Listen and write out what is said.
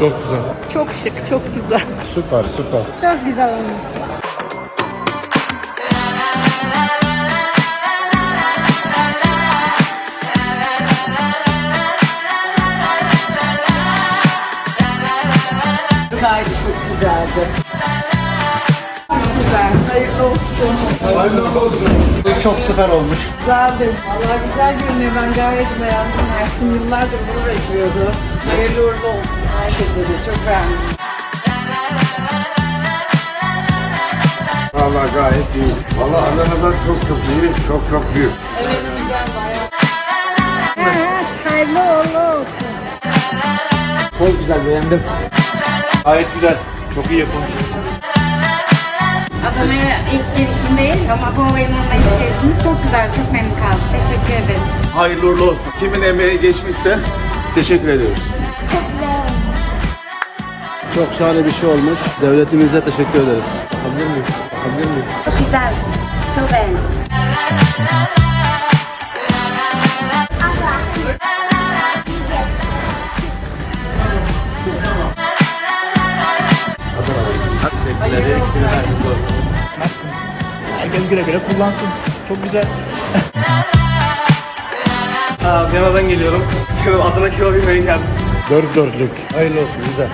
Çok güzel. Çok şık, çok güzel. Süper süper. Çok güzel olmuş. Gayet çok güzeldi. Güzel, hayırlı olsun. Çok süper olmuş. Güzeldi. Valla güzel görünüyor. Ben gayet beğendim. Ersin yıllardır bunu bekliyordu. Hayırlı uğurlu olsun herkese de. Çok beğendim. Valla gayet iyi. Valla Adana'da çok çok iyi, çok çok büyük. Evet güzel bayağı. hayırlı uğurlu olsun. Çok güzel beğendim. Gayet güzel. Çok iyi yapılmış. Adana'ya ilk gelişim değil ama bu havalimanına ilk gelişimiz çok güzel, çok memnun kaldım. Teşekkür ederiz. Hayırlı uğurlu olsun. Kimin emeği geçmişse teşekkür ediyoruz. Çok şahane bir şey olmuş. Devletimize teşekkür ederiz. Bakabilir miyiz? Bakabilir miyiz? Güzel, çok beğendim. Herkes güle güle kullansın. Çok güzel. Aa, Viyana'dan geliyorum. Adana kebap yemeye geldim. Dört dörtlük. Hayırlı olsun güzel.